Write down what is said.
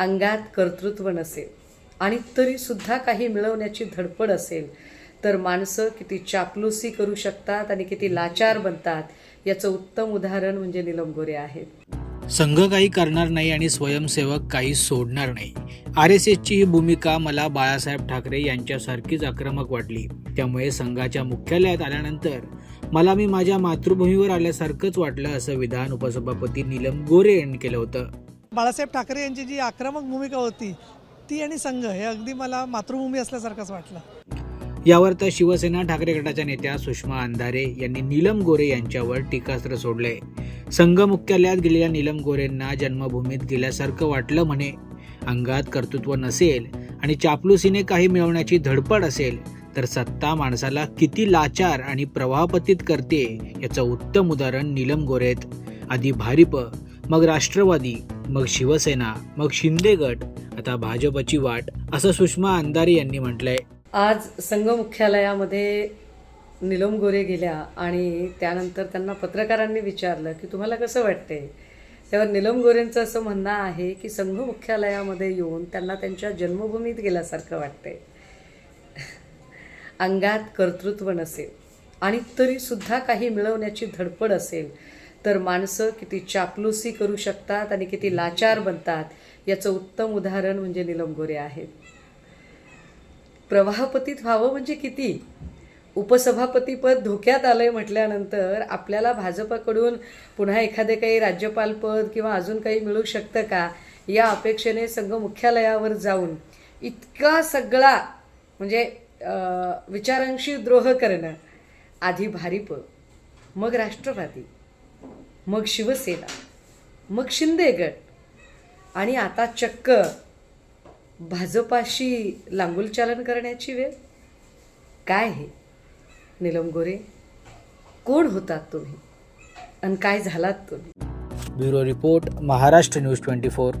अंगात कर्तृत्व नसेल आणि तरीसुद्धा काही मिळवण्याची धडपड असेल तर माणसं किती चापलूसी करू शकतात आणि किती लाचार बनतात याचं उत्तम उदाहरण म्हणजे निलम गोरे आहेत. संघ काही करणार नाही आणि स्वयंसेवक काही सोडणार नाही. आर एस एसची ही भूमिका मला बाळासाहेब ठाकरे यांच्यासारखीच आक्रमक वाटली. त्यामुळे संघाच्या मुख्यालयात आल्यानंतर मला मी माझ्या मातृभूमीवर आल्यासारखंच वाटलं असं विधान उपसभापती नीलम गोरे यांनी केलं होतं. बाळासाहेब ठाकरे यांची जी आक्रमक भूमिका होती ती आणि संघ हे अगदी मला मातृभूमी असल्यासारखंच वाटलं. यावर तर शिवसेना ठाकरे गटाच्या नेत्या सुषमा अंधारे यांनी नीलम गोरे यांच्यावर टीकास्त्र सोडले. संघ मुख्यालयात गेलेल्या नीलम गोरेंना जन्मभूमीत गेल्यासारखं वाटलं म्हणे. अंगात कर्तृत्व नसेल आणि चापलुसीने काही मिळवण्याची धडपड असेल तर सत्ता माणसाला किती लाचार आणि प्रवाहपतीत करते याचं उत्तम उदाहरण नीलम गोरेत. आधी भारिप मग राष्ट्रवादी. मग शिवसेना मग शिंदे गट आता भाजपची वाट असं सुषमा अंधारी यांनी म्हटलंय. आज संघ मुख्यालयामध्ये निलम गोरे गेल्या आणि त्यानंतर त्यांना पत्रकारांनी विचारलं की तुम्हाला कसं वाटतंय? त्यावर निलम गोरेंचं असं म्हणणं आहे की संघ मुख्यालयामध्ये येऊन त्यांना त्यांच्या जन्मभूमीत गेल्यासारखं वाटतंय. अंगात कर्तृत्व नसेल आणि तरीसुद्धा काही मिळवण्याची धडपड असेल तर माणसं किती चापलुसी करू शकतात आणि किती लाचार बनतात याचं उत्तम उदाहरण म्हणजे निलम गोरे आहेत. प्रवाहपतीत व्हावं म्हणजे किती? उपसभापतीपद धोक्यात आलं आहे म्हटल्यानंतर आपल्याला भाजपाकडून पुन्हा एखादे काही राज्यपालपद किंवा अजून काही मिळू शकतं का? या अपेक्षेने संघ मुख्यालयावर जाऊन इतका सगळा म्हणजे विचारांशी द्रोह करणं आधी भारिप मग राष्ट्रवादी. मग शिवसेना मग शिंदे गट. आणि आता चक्क भाजपाशी लांगुलचालन करण्याची वेळ. काय हे? निलम गोरे कोण होतात तुम्ही? आणि काय झालात तुम्ही? Bureau report Maharashtra news twenty four.